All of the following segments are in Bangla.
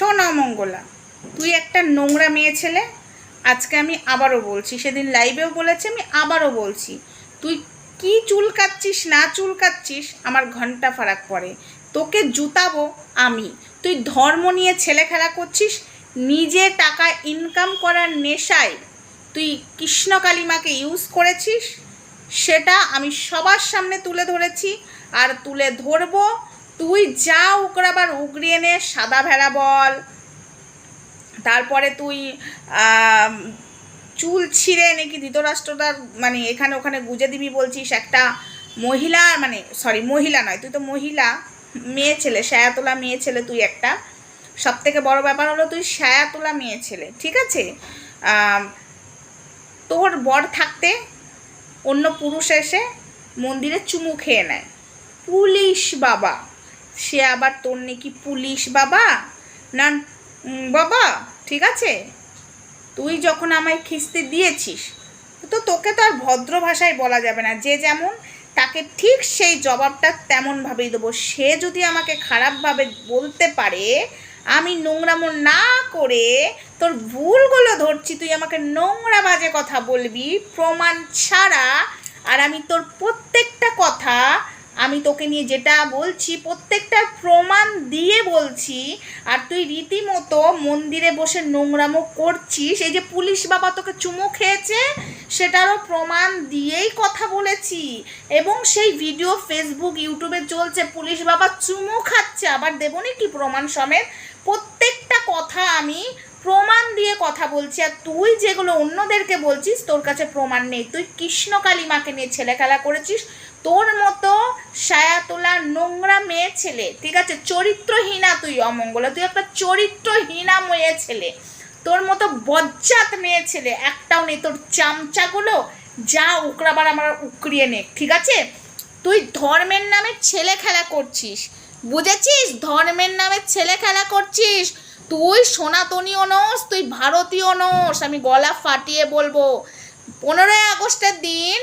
শোন অমঙ্গলা তুই একটা নোংরা মেয়ে ছেলে, আজকে আমি আবারও বলছি, সেদিন লাইভেও বলেছি, আমি আবারও বলছি, তুই কি চুল কাচ্ছিস না চুল কাচ্ছিস আমার ঘণ্টা ফারাক পড়ে তোকে জুতাবো আমি, তুই ধর্ম নিয়ে ছেলে খেলা করছিস, নিজে টাকা ইনকাম করার নেশায়, তুই কৃষ্ণ কালিমাকে ইউজ করেছিস, সেটা আমি সবার সামনে তুলে ধরেছি, আর তুলে ধরবো তুই যা উগরাবার উগরিয়ে নে সাদা ভেড়া বল। তারপরে তুই চুল ছিঁড়ে নাকি ধৃতরাষ্ট্রটার মানে এখানে ওখানে গুজে দিবি বলছিস একটা মহিলা মানে সরি মহিলা নয়, তুই তো মহিলা, মেয়ে ছেলে, সায়াতোলা মেয়ে ছেলে তুই একটা। সব থেকে বড় ব্যাপার হলো তুই সায়াতোলা মেয়ে ছেলে, ঠিক আছে? তোর বর থাকতে অন্য পুরুষ এসে মন্দিরে চুমু খেয়ে নেয়। পুলিশ বাবা। সে আবার তোর নাকি পুলিশ বাবা? না বাবা, ঠিক আছে? তুই যখন আমায় খিস্তি দিয়েছিস, তো তোকে তো আর ভদ্র ভাষায় বলা যাবে না। যে যেমন, তাকে ঠিক সেই জবাবটা তেমনভাবেই দেবো। সে যদি আমাকে খারাপভাবে বলতে পারে, আমি নোংরামো না করে তোর ভুলগুলো ধরছি, তুই আমাকে নোংরা বাজে কথা বলবি, প্রমাণ ছাড়া, আর আমি তোর প্রত্যেকটা কথা আমি তোকে নিয়ে যেটা বলছি, প্রত্যেকটা প্রমাণ দিয়ে বলছি, আর তুই রীতিমতো মন্দিরে বসে নোংরামো করছিস, এই যে পুলিশ বাবা তোকে চুমু খেয়েছে, সেটারও প্রমাণ দিয়েই কথা বলেছি। এবং সেই ভিডিও ফেসবুক ইউটিউবে চলছে, পুলিশ বাবা চুমু খাচ্ছে, আবার দেবনি কি প্রমাণ সমেত প্রত্যেকটা কথা আমি প্রমাণ দিয়ে কথা বলছি, আর তুই যেগুলো অন্যদেরকে বলছিস, তোর কাছে প্রমাণ নেই। তুই কৃষ্ণ কালিমাকে নিয়ে ছেলে খেলা করেছিস, তোর মতো সায়াতোলা নোংরা মেয়ে ছেলে, ঠিক আছে? চরিত্রহীনা তুই, অমঙ্গলা। তুই একটা চরিত্রহীনা মেয়ে ছেলে। তোর মতো বজ্জাত মেয়ে ছেলে একটাও নেই। তোর চামচাগুলো যা উকরাবার আমার উকড়িয়ে নে, ঠিক আছে? তুই ধর্মের নামে ছেলে খেলা করছিস। বুঝেছিস? ধর্মের নামে ছেলে খেলা করছিস। তুই সনাতনীয় নোস, তুই ভারতীয় নোস। আমি গলা ফাটিয়ে বলব, পনেরোই আগস্টের দিন,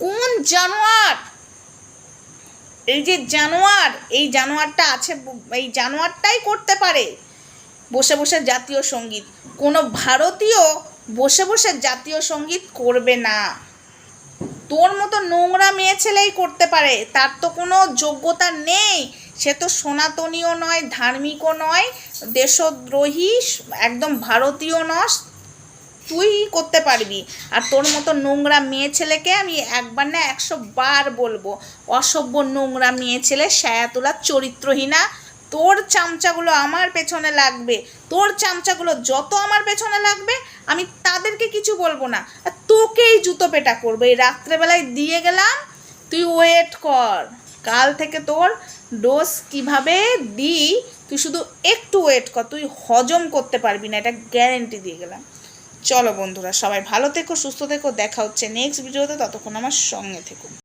কোন জানোয়ার এই যে জানোয়ার, এই জানোয়ারটা আছে, এই জানোয়ারটাই করতে পারে। বসে বসে জাতীয় সংগীত। কোনো ভারতীয় বসে বসে জাতীয় সংগীত করবে না। তোর মতো নোংরা মেয়ে ছেলেই করতে পারে। তার তো কোনো যোগ্যতা নেই। সে তো সনাতনীয় নয়, ধার্মিকও নয়, দেশদ্রোহী, একদম ভারতীয় নস তুই করতে পারবি। আর তোর মতো নোংরা মেয়ে ছেলেকে আমি একবার না একশো বার বলব, অসভ্য নোংরা মেয়ে ছেলে সায়াতোলা চরিত্রহীনা। তোর চামচাগুলো আমার পেছনে লাগবে, তোর চামচাগুলো যত আমার পেছনে লাগবে, আমি তাদেরকে কিছু বলব না। আর তোকেই জুতো পেটা করব। এই রাত্রেবেলায় দিয়ে গেলাম, তুই ওয়েট কর। কাল থেকে তোর ডোজ কীভাবে দিই, তুই শুধু একটু ওয়েট কর, তুই হজম করতে পারবি না, এটা গ্যারেন্টি দিয়ে গেলাম। চলো বন্ধুরা, সবাই ভালো থেকো, সুস্থ থেকো, দেখা হচ্ছে নেক্সট ভিডিওতে, ততক্ষণ আমার সঙ্গে থেকো।